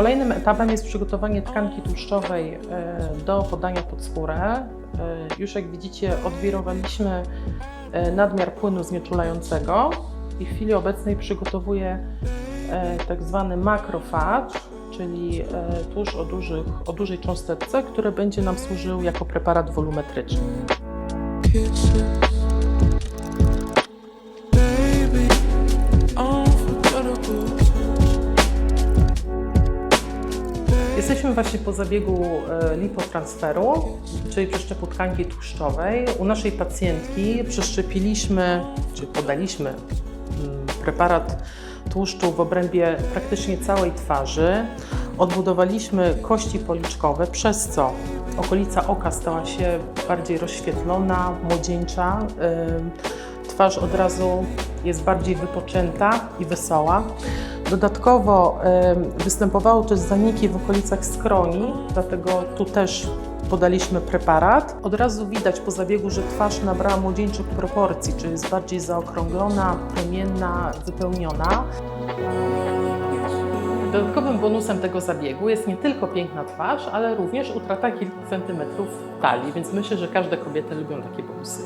Kolejnym etapem jest przygotowanie tkanki tłuszczowej e, do podania pod skórę. E, Już jak widzicie, odwirowaliśmy e, nadmiar płynu znieczulającego i w chwili obecnej przygotowuję tak zwany makrofat, czyli tłuszcz o, dużych, o dużej cząsteczce, który będzie nam służył jako preparat wolumetryczny. Jesteśmy właśnie po zabiegu e, lipotransferu, czyli przeszczepu tkanki tłuszczowej. U naszej pacjentki przeszczepiliśmy, czy podaliśmy mm, preparat tłuszczu w obrębie praktycznie całej twarzy. Odbudowaliśmy kości policzkowe, przez co okolica oka stała się bardziej rozświetlona, młodzieńcza. Twarz od razu jest bardziej wypoczęta i wesoła. Dodatkowo em, występowały też zaniki w okolicach skroni, dlatego tu też podaliśmy preparat. Od razu widać po zabiegu, że twarz nabrała młodzieńczych proporcji, czyli jest bardziej zaokrąglona, promienna, wypełniona. Dodatkowym bonusem tego zabiegu jest nie tylko piękna twarz, ale również utrata kilku centymetrów talii, więc myślę, że każde kobiety lubią takie bonusy.